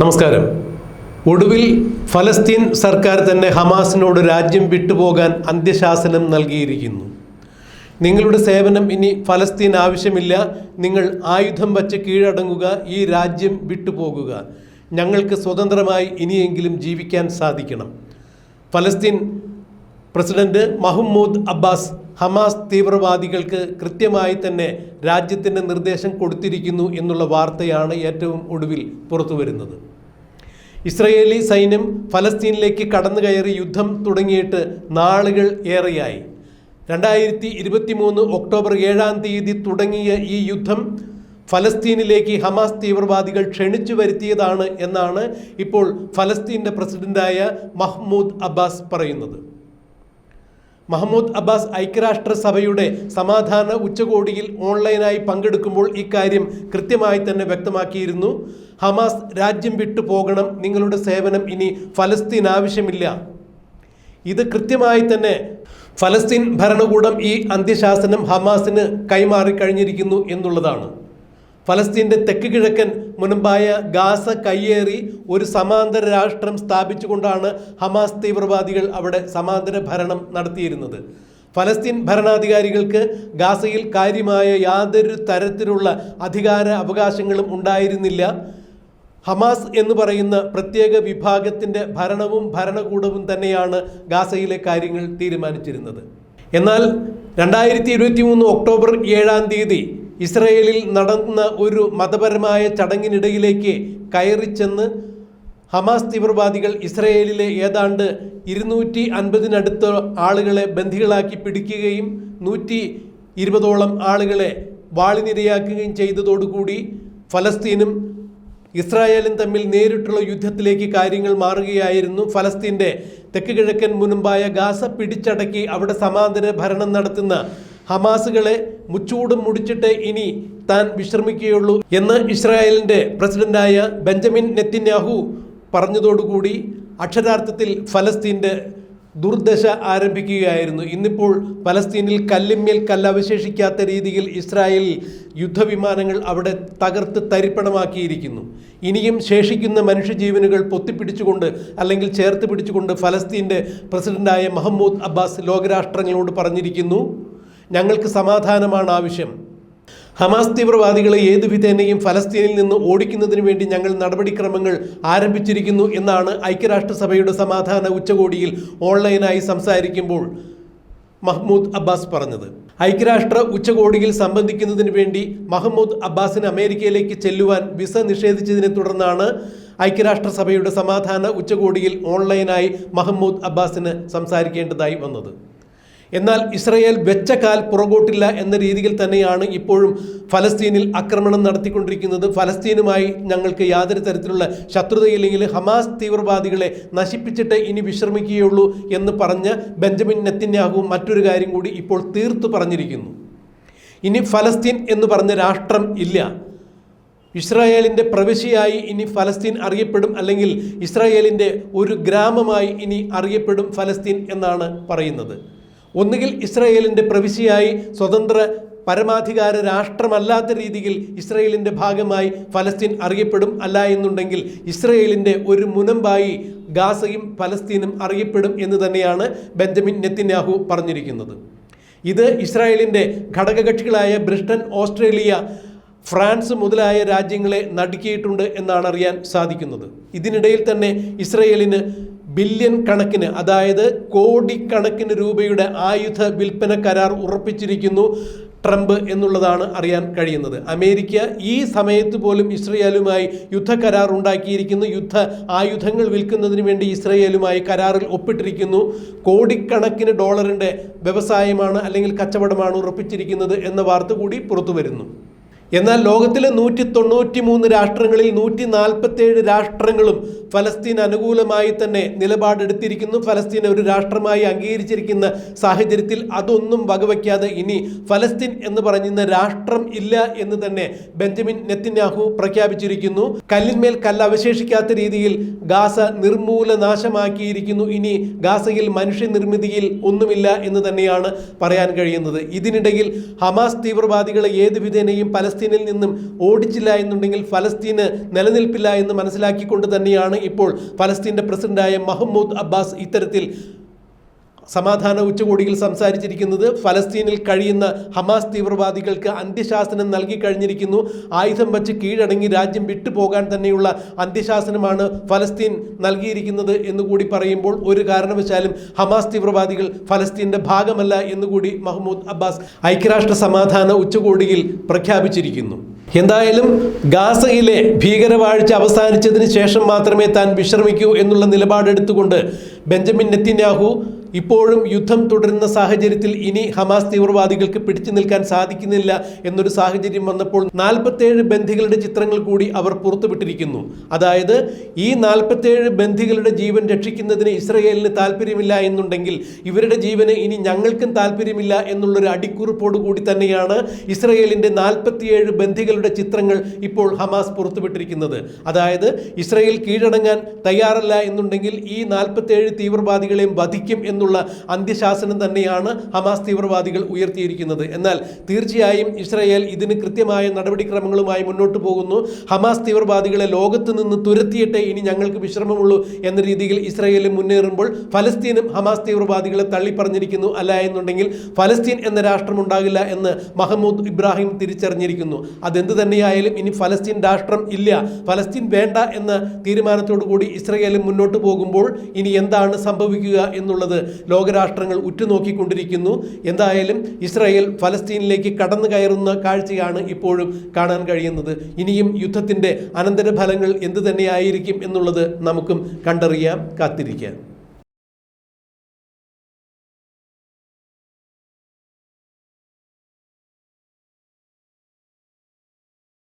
നമസ്കാരം. ഒടുവിൽ ഫലസ്തീൻ സർക്കാർ തന്നെ ഹമാസിനോട് രാജ്യം വിട്ടുപോകാൻ അന്ത്യശാസനം നൽകിയിരിക്കുന്നു. നിങ്ങളുടെ സേവനം ഇനി ഫലസ്തീൻ ആവശ്യമില്ല. നിങ്ങൾ ആയുധം വച്ച് കീഴടങ്ങുക ഈ രാജ്യം വിട്ടുപോകുക. ഞങ്ങൾക്ക് സ്വതന്ത്രമായി ഇനിയെങ്കിലും ജീവിക്കാൻ സാധിക്കണം. ഫലസ്തീൻ പ്രസിഡന്റ് മഹ്മൂദ് അബ്ബാസ് ഹമാസ് തീവ്രവാദികൾക്ക് കൃത്യമായി തന്നെ രാജ്യത്തിന്റെ നിർദ്ദേശം കൊടുത്തിരിക്കുന്നു എന്നുള്ള വാർത്തയാണ് ഏറ്റവും ഒടുവിൽ പുറത്തു വരുന്നത് ഇസ്രയേലി സൈന്യം ഫലസ്തീനിലേക്ക് കടന്നു കയറി യുദ്ധം തുടങ്ങിയിട്ട് നാളുകൾ ഏറെയായി. രണ്ടായിരത്തി ഇരുപത്തി മൂന്ന് ഒക്ടോബർ ഏഴാം തീയതി തുടങ്ങിയ ഈ യുദ്ധം ഫലസ്തീനിലേക്ക് ഹമാസ് തീവ്രവാദികൾ ക്ഷണിച്ചു വരുത്തിയതാണ് എന്നാണ് ഇപ്പോൾ ഫലസ്തീന്റെ പ്രസിഡന്റായ മഹ്മൂദ് അബ്ബാസ് പറയുന്നത്. മഹമ്മൂദ് അബ്ബാസ് ഐക്യരാഷ്ട്രസഭയുടെ സമാധാന ഉച്ചകോടിയിൽ ഓൺലൈനായി പങ്കെടുക്കുമ്പോൾ ഇക്കാര്യം കൃത്യമായി തന്നെ വ്യക്തമാക്കിയിരുന്നു. ഹമാസ് രാജ്യം വിട്ടു പോകണം നിങ്ങളുടെ സേവനം ഇനി ഫലസ്തീൻ ആവശ്യമില്ല. ഇത് കൃത്യമായി തന്നെ ഫലസ്തീൻ ഭരണകൂടം ഈ അന്ത്യശാസനം ഹമാസിന് കൈമാറി കഴിഞ്ഞിരിക്കുന്നു എന്നുള്ളതാണ്. ഫലസ്തീന്റെ തെക്ക് കിഴക്കൻ മുൻപായ ഗാസ കയ്യേറി ഒരു സമാന്തര രാഷ്ട്രം സ്ഥാപിച്ചുകൊണ്ടാണ് ഹമാസ് തീവ്രവാദികൾ അവിടെ സമാന്തര ഭരണം നടത്തിയിരുന്നത്. ഫലസ്തീൻ ഭരണാധികാരികൾക്ക് ഗാസയിൽ കാര്യമായ യാതൊരു തരത്തിലുള്ള അധികാര അവകാശങ്ങളും ഉണ്ടായിരുന്നില്ല. ഹമാസ് എന്ന് പറയുന്ന പ്രത്യേക വിഭാഗത്തിന്റെ ഭരണവും ഭരണകൂടവും തന്നെയാണ് ഗാസയിലെ കാര്യങ്ങൾ തീരുമാനിച്ചിരുന്നത്. എന്നാൽ രണ്ടായിരത്തി ഇരുപത്തി മൂന്ന് ഒക്ടോബർ ഏഴാം തീയതി ഇസ്രയേലിൽ നടന്ന ഒരു മതപരമായ ചടങ്ങിനിടയിലേക്ക് കയറി ചെന്ന് ഹമാസ് തീവ്രവാദികൾ ഇസ്രയേലിലെ ഏതാണ്ട് ഇരുന്നൂറ്റി അൻപതിനടുത്ത് ആളുകളെ ബന്ധികളാക്കി പിടിക്കുകയും നൂറ്റി ഇരുപതോളം ആളുകളെ വാളിനിരയാക്കുകയും ചെയ്തതോടുകൂടി ഫലസ്തീനും ഇസ്രായേലും തമ്മിൽ നേരിട്ടുള്ള യുദ്ധത്തിലേക്ക് കാര്യങ്ങൾ മാറുകയായിരുന്നു. ഫലസ്തീന്റെ തെക്ക് കിഴക്കൻ മുൻപായ ഗാസ പിടിച്ചടക്കി അവിടെ സമാന്തര ഭരണം നടത്തുന്ന ഹമാസുകളെ മുച്ചൂടും മുടിച്ചിട്ട് ഇനി താൻ വിശ്രമിക്കുകയുള്ളൂ എന്ന് ഇസ്രായേലിന്റെ പ്രസിഡന്റായ ബെഞ്ചമിൻ നെത്തിന്യാഹു പറഞ്ഞതോടുകൂടി അക്ഷരാർത്ഥത്തിൽ ഫലസ്തീന്റെ ദുർദശ ആരംഭിക്കുകയായിരുന്നു. ഇന്നിപ്പോൾ പലസ്തീനിൽ കല്ലിന്മേൽ കല്ലവശേഷിക്കാത്ത രീതിയിൽ ഇസ്രായേൽ യുദ്ധവിമാനങ്ങൾ അവിടെ തകർത്ത് തരിപ്പണമാക്കിയിരിക്കുന്നു. ഇനിയും ശേഷിക്കുന്ന മനുഷ്യജീവനുകൾ പൊത്തിപ്പിടിച്ചുകൊണ്ട് അല്ലെങ്കിൽ ചേർത്ത് പിടിച്ചുകൊണ്ട് ഫലസ്തീന്റെ പ്രസിഡന്റായ മഹമ്മൂദ് അബ്ബാസ് ലോകരാഷ്ട്രങ്ങളോട് പറഞ്ഞിരിക്കുന്നു ഞങ്ങൾക്ക് സമാധാനമാണ് ആവശ്യം. ഹമാസ് തീവ്രവാദികളെ ഏതു വിധേനയും ഫലസ്തീനിൽ നിന്ന് ഓടിക്കുന്നതിന് വേണ്ടി ഞങ്ങൾ നടപടിക്രമങ്ങൾ ആരംഭിച്ചിരിക്കുന്നു എന്നാണ് ഐക്യരാഷ്ട്രസഭയുടെ സമാധാന ഉച്ചകോടിയിൽ ഓൺലൈനായി സംസാരിക്കുമ്പോൾ മഹ്മൂദ് അബ്ബാസ് പറഞ്ഞത്. ഐക്യരാഷ്ട്ര ഉച്ചകോടിയിൽ സംബന്ധിക്കുന്നതിന് വേണ്ടി മഹ്മൂദ് അബ്ബാസിന് അമേരിക്കയിലേക്ക് ചെല്ലുവാൻ വിസ നിഷേധിച്ചതിനെ തുടർന്നാണ് ഐക്യരാഷ്ട്രസഭയുടെ സമാധാന ഉച്ചകോടിയിൽ ഓൺലൈനായി മഹ്മൂദ് അബ്ബാസിന് സംസാരിക്കേണ്ടതായി വന്നത്. എന്നാൽ ഇസ്രയേൽ വെച്ച കാൽ പുറകോട്ടില്ല എന്ന രീതിയിൽ തന്നെയാണ് ഇപ്പോഴും ഫലസ്തീനിൽ ആക്രമണം നടത്തിക്കൊണ്ടിരിക്കുന്നത്. ഫലസ്തീനുമായി ഞങ്ങൾക്ക് യാതൊരു തരത്തിലുള്ള ശത്രുതയില്ലെങ്കിൽ ഹമാസ് തീവ്രവാദികളെ നശിപ്പിച്ചിട്ട് ഇനി വിശ്രമിക്കുകയുള്ളൂ എന്ന് പറഞ്ഞ ബെഞ്ചമിൻ നെത്തിന്യാഹുവും മറ്റൊരു കാര്യം കൂടി ഇപ്പോൾ തീർത്തു പറഞ്ഞിരിക്കുന്നു. ഇനി ഫലസ്തീൻ എന്ന് പറഞ്ഞ രാഷ്ട്രം ഇല്ല. ഇസ്രായേലിന്റെ പ്രവിശ്യയായി ഇനി ഫലസ്തീൻ അറിയപ്പെടും അല്ലെങ്കിൽ ഇസ്രായേലിന്റെ ഒരു ഗ്രാമമായി ഇനി അറിയപ്പെടും ഫലസ്തീൻ എന്നാണ് പറയുന്നത്. ഒന്നുകിൽ ഇസ്രയേലിന്റെ പ്രവിശ്യയായി സ്വതന്ത്ര പരമാധികാര രാഷ്ട്രമല്ലാത്ത രീതിയിൽ ഇസ്രയേലിന്റെ ഭാഗമായി ഫലസ്തീൻ അറിയപ്പെടും അല്ല എന്നുണ്ടെങ്കിൽ ഇസ്രയേലിന്റെ ഒരു മുനമ്പായി ഗാസയും ഫലസ്തീനും അറിയപ്പെടും എന്ന് തന്നെയാണ് ബെഞ്ചമിൻ നെത്തിന്യാഹു പറഞ്ഞിരിക്കുന്നത്. ഇത് ഇസ്രായേലിന്റെ ഘടകകക്ഷികളായ ബ്രിട്ടൻ ഓസ്ട്രേലിയ ഫ്രാൻസ് മുതലായ രാജ്യങ്ങളെ നടുക്കിയിട്ടുണ്ട് എന്നാണ് അറിയാൻ സാധിക്കുന്നത്. ഇതിനിടയിൽ തന്നെ ഇസ്രയേലിന് ബില്യൺ കണക്കിന് അതായത് കോടിക്കണക്കിന് രൂപയുടെ ആയുധ വിൽപ്പന കരാർ ഉറപ്പിച്ചിരിക്കുന്നു ട്രംപ് എന്നുള്ളതാണ് അറിയാൻ കഴിയുന്നത്. അമേരിക്ക ഈ സമയത്ത് പോലും ഇസ്രയേലുമായി യുദ്ധ കരാർ ഉണ്ടാക്കിയിരിക്കുന്നു. യുദ്ധ ആയുധങ്ങൾ വിൽക്കുന്നതിന് വേണ്ടി ഇസ്രയേലുമായി കരാറിൽ ഒപ്പിട്ടിരിക്കുന്നു. കോടിക്കണക്കിന് ഡോളറിന്റെ വ്യവസായമാണ് അല്ലെങ്കിൽ കച്ചവടമാണ് ഉറപ്പിച്ചിരിക്കുന്നത് എന്ന വാർത്ത കൂടി പുറത്തു വരുന്നു എന്നാൽ ലോകത്തിലെ നൂറ്റി തൊണ്ണൂറ്റി മൂന്ന് രാഷ്ട്രങ്ങളിൽ നൂറ്റി നാൽപ്പത്തേഴ് രാഷ്ട്രങ്ങളും ഫലസ്തീൻ അനുകൂലമായി തന്നെ നിലപാടെടുത്തിരിക്കുന്നു. ഫലസ്തീനെ ഒരു രാഷ്ട്രമായി അംഗീകരിച്ചിരിക്കുന്ന സാഹചര്യത്തിൽ അതൊന്നും വകവയ്ക്കാതെ ഇനി ഫലസ്തീൻ എന്ന് പറയുന്ന രാഷ്ട്രം ഇല്ല എന്ന് തന്നെ ബെഞ്ചമിൻ നെത്തിന്യാഹു പ്രഖ്യാപിച്ചിരിക്കുന്നു. കല്ലിന്മേൽ കല്ല് അവശേഷിക്കാത്ത രീതിയിൽ ഗാസ നിർമൂല നാശമാക്കിയിരിക്കുന്നു ഇനി ഗാസയിൽ മനുഷ്യനിർമ്മിതിയിൽ ഒന്നുമില്ല എന്ന് തന്നെയാണ് പറയാൻ കഴിയുന്നത്. ഇതിനിടയിൽ ഹമാസ് തീവ്രവാദികളെ ഏത് വിധേനയും പലസ്തീൻ ഫലസ്തീനിൽ നിന്നും ഓടിച്ചില്ല എന്നുണ്ടെങ്കിൽ ഫലസ്തീന് നിലനിൽപ്പില്ല എന്ന് മനസ്സിലാക്കിക്കൊണ്ട് തന്നെയാണ് ഇപ്പോൾ ഫലസ്തീന്റെ പ്രസിഡന്റായ മഹമ്മൂദ് അബ്ബാസ് ഇത്തരത്തിൽ സമാധാന ഉച്ചകോടിയിൽ സംസാരിച്ചിരിക്കുന്നത് ഫലസ്തീനിൽ കഴിയുന്ന ഹമാസ് തീവ്രവാദികൾക്ക് അന്ത്യശാസനം നൽകി കഴിഞ്ഞിരിക്കുന്നു. ആയുധം വച്ച് കീഴടങ്ങി രാജ്യം വിട്ടുപോകാൻ തന്നെയുള്ള അന്ത്യശാസനമാണ് ഫലസ്തീൻ നൽകിയിരിക്കുന്നത് എന്നുകൂടി പറയുമ്പോൾ ഒരു കാരണവശാലും ഹമാസ് തീവ്രവാദികൾ ഫലസ്തീന്റെ ഭാഗമല്ല എന്നുകൂടി മഹ്മൂദ് അബ്ബാസ് ഐക്യരാഷ്ട്ര സമാധാന ഉച്ചകോടിയിൽ പ്രഖ്യാപിച്ചിരിക്കുന്നു. എന്തായാലും ഗാസയിലെ ഭീകരവാഴ്ച അവസാനിച്ചതിന് ശേഷം മാത്രമേ താൻ വിശ്രമിക്കൂ എന്നുള്ള നിലപാടെടുത്തുകൊണ്ട് ബെഞ്ചമിൻ നെത്തിന്യാഹു ഇപ്പോഴും യുദ്ധം തുടരുന്ന സാഹചര്യത്തിൽ ഇനി ഹമാസ് തീവ്രവാദികൾക്ക് പിടിച്ചു നിൽക്കാൻ സാധിക്കുന്നില്ല എന്നൊരു സാഹചര്യം വന്നപ്പോൾ നാൽപ്പത്തേഴ് ബന്ധികളുടെ ചിത്രങ്ങൾ കൂടി അവർ പുറത്തുവിട്ടിരിക്കുന്നു. അതായത് ഈ നാൽപ്പത്തേഴ് ബന്ധികളുടെ ജീവൻ രക്ഷിക്കുന്നതിന് ഇസ്രയേലിന് താല്പര്യമില്ല എന്നുണ്ടെങ്കിൽ ഇവരുടെ ജീവന് ഇനി ഞങ്ങൾക്കും താല്പര്യമില്ല എന്നുള്ളൊരു അടിക്കുറിപ്പോട് കൂടി തന്നെയാണ് ഇസ്രയേലിന്റെ നാൽപ്പത്തിയേഴ് ബന്ധികളുടെ ചിത്രങ്ങൾ ഇപ്പോൾ ഹമാസ് പുറത്തുവിട്ടിരിക്കുന്നത്. അതായത് ഇസ്രയേൽ കീഴടങ്ങാൻ തയ്യാറല്ല എന്നുണ്ടെങ്കിൽ ഈ നാൽപ്പത്തേഴ് തീവ്രവാദികളെയും വധിക്കും എന്നുള്ള അന്ത്യശാസനം തന്നെയാണ് ഹമാസ് തീവ്രവാദികൾ ഉയർത്തിയിരിക്കുന്നത്. എന്നാൽ തീർച്ചയായും ഇസ്രയേൽ ഇതിന് കൃത്യമായ നടപടിക്രമങ്ങളുമായി മുന്നോട്ട് പോകുന്നു. ഹമാസ് തീവ്രവാദികളെ ലോകത്ത് നിന്ന് തുരത്തിയിട്ടേ ഇനി ഞങ്ങൾക്ക് വിശ്രമമുള്ളൂ എന്ന രീതിയിൽ ഇസ്രയേൽ മുന്നേറുമ്പോൾ ഫലസ്തീനും ഹമാസ് തീവ്രവാദികളെ തള്ളിപ്പറഞ്ഞിരിക്കുന്നു അല്ല എന്നുണ്ടെങ്കിൽ ഫലസ്തീൻ എന്ന രാഷ്ട്രം ഉണ്ടാകില്ല എന്ന് മഹമ്മൂദ് ഇബ്രാഹിം തിരിച്ചറിഞ്ഞിരിക്കുന്നു. അതെന്ത് തന്നെയായാലും ഇനി ഫലസ്തീൻ രാഷ്ട്രം ഇല്ല. ഫലസ്തീൻ വേണ്ട എന്ന തീരുമാനത്തോടു കൂടി ഇസ്രയേലും മുന്നോട്ട് പോകുമ്പോൾ ഇനി എന്താണ് സംഭവിക്കുക എന്നുള്ളത് ലോകരാഷ്ട്രങ്ങൾ ഉറ്റുനോക്കിക്കൊണ്ടിരിക്കുന്നു. എന്തായാലും ഇസ്രായേൽ ഫലസ്തീനിലേക്ക് കടന്നു കയറുന്ന കാഴ്ചയാണ് ഇപ്പോഴും കാണാൻ കഴിയുന്നത്. ഇനിയും യുദ്ധത്തിന്റെ അനന്തരഫലങ്ങൾ എന്തു തന്നെയായിരിക്കും എന്നുള്ളത് നമുക്കും കണ്ടറിയാം കാത്തിരിക്കാം.